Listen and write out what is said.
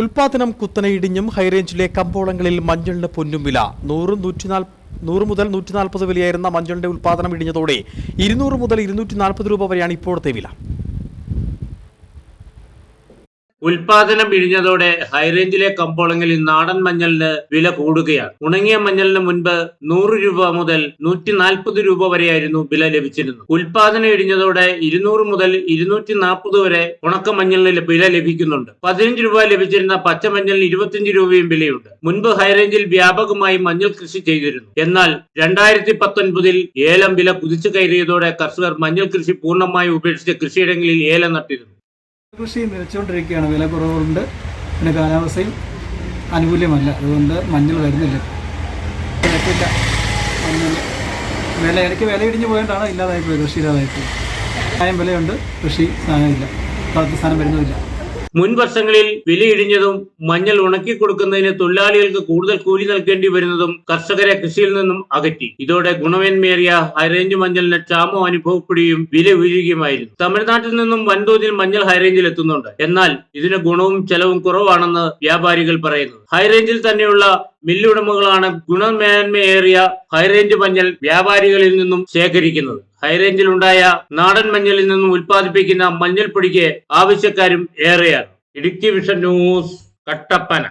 ഉൽപാദനം കുത്തനെ ഇടിഞ്ഞും ഹൈറേഞ്ചിലെ കമ്പോളങ്ങളിൽ മഞ്ഞളിന് പൊന്നും വില. നൂറ് നൂറ്റിനാൽ നൂറ് മുതൽ നൂറ്റി നാൽപ്പത് വിലയായിരുന്ന മഞ്ഞളിന്റെ ഉൽപാദനം ഇടിഞ്ഞതോടെ ഇരുന്നൂറ് മുതൽ ഇരുന്നൂറ്റി നാൽപ്പത് രൂപ വരെയാണ് ഇപ്പോഴത്തെ വില. ഉൽപാദനം ഇടിഞ്ഞതോടെ ഹൈറേഞ്ചിലെ കമ്പോളങ്ങളിൽ നാടൻ മഞ്ഞളിന് വില കൂടുകയാണ്. ഉണങ്ങിയ മഞ്ഞളിന് മുൻപ് നൂറ് രൂപ മുതൽ നൂറ്റി നാൽപ്പത് രൂപ വരെയായിരുന്നു വില ലഭിച്ചിരുന്നത്. ഉൽപാദനം ഇടിഞ്ഞതോടെ ഇരുന്നൂറ് മുതൽ ഇരുന്നൂറ്റി നാൽപ്പത് വരെ ഉണക്ക മഞ്ഞളിന് വില ലഭിക്കുന്നുണ്ട്. പതിനഞ്ച് രൂപ ലഭിച്ചിരുന്ന പച്ചമഞ്ഞളിന് ഇരുപത്തിയഞ്ച് രൂപയും വിലയുണ്ട്. മുൻപ് ഹൈറേഞ്ചിൽ വ്യാപകമായി മഞ്ഞൾ കൃഷി ചെയ്തിരുന്നു. എന്നാൽ രണ്ടായിരത്തി പത്തൊൻപതിൽ ഏലം വില കുതിച്ചു കയറിയതോടെ കർഷകർ മഞ്ഞൾ കൃഷി പൂർണമായി ഉപേക്ഷിച്ച് കൃഷിയിടങ്ങളിൽ ഏലം നട്ടിരുന്നു. കൃഷി നിലച്ചുകൊണ്ടിരിക്കുകയാണ്. വില കുറവുണ്ട്. പിന്നെ കാലാവസ്ഥയും അനുകൂല്യമല്ല. അതുകൊണ്ട് മഞ്ഞൾ വരുന്നില്ല. വിലക്കില്ല മഞ്ഞൾ. വില ഇടയ്ക്ക് വില ഇടിഞ്ഞ് പോയതുകൊണ്ടാണ് ഇല്ലാതായിപ്പോയി. കൃഷി ഇല്ലാതായിപ്പോയി ന്യായം വിലയുണ്ട്. കൃഷി സാധനമില്ല. കളത്തിൽ സാധനം വരുന്നതില്ല മുൻ വർഷങ്ങളിൽ വിലയിടിഞ്ഞതും മഞ്ഞൾ ഉണക്കി കൊടുക്കുന്നതിന് തൊഴിലാളികൾക്ക് കൂടുതൽ കൂലി നൽകേണ്ടി വരുന്നതും കർഷകരെ കൃഷിയിൽ നിന്നും അകറ്റി. ഇതോടെ ഗുണമേന്മേറിയ ഹൈറേഞ്ച് മഞ്ഞളിന് ക്ഷാമം അനുഭവപ്പെടുകയും വില ഉയരുകയുമായിരുന്നു. തമിഴ്നാട്ടിൽ നിന്നും വൻതോതിൽ മഞ്ഞൾ ഹൈറേഞ്ചിൽ എത്തുന്നുണ്ട്. എന്നാൽ ഇതിന് ഗുണവും ചെലവും കുറവാണെന്ന് വ്യാപാരികൾ പറയുന്നു. ഹൈറേഞ്ചിൽ തന്നെയുള്ള മില്ലുടമകളാണ് ഗുണമേന്മയേറിയ ഹൈറേഞ്ച് മഞ്ഞൾ വ്യാപാരികളിൽ നിന്നും ശേഖരിക്കുന്നത്. ഹൈറേഞ്ചിൽ ഉണ്ടായ നാടൻ മഞ്ഞളിൽ നിന്നും ഉൽപ്പാദിപ്പിക്കുന്ന മഞ്ഞൾപ്പൊടിക്ക് ആവശ്യക്കാരും ഏറെയാണ്. Idukki vision news Kattappana.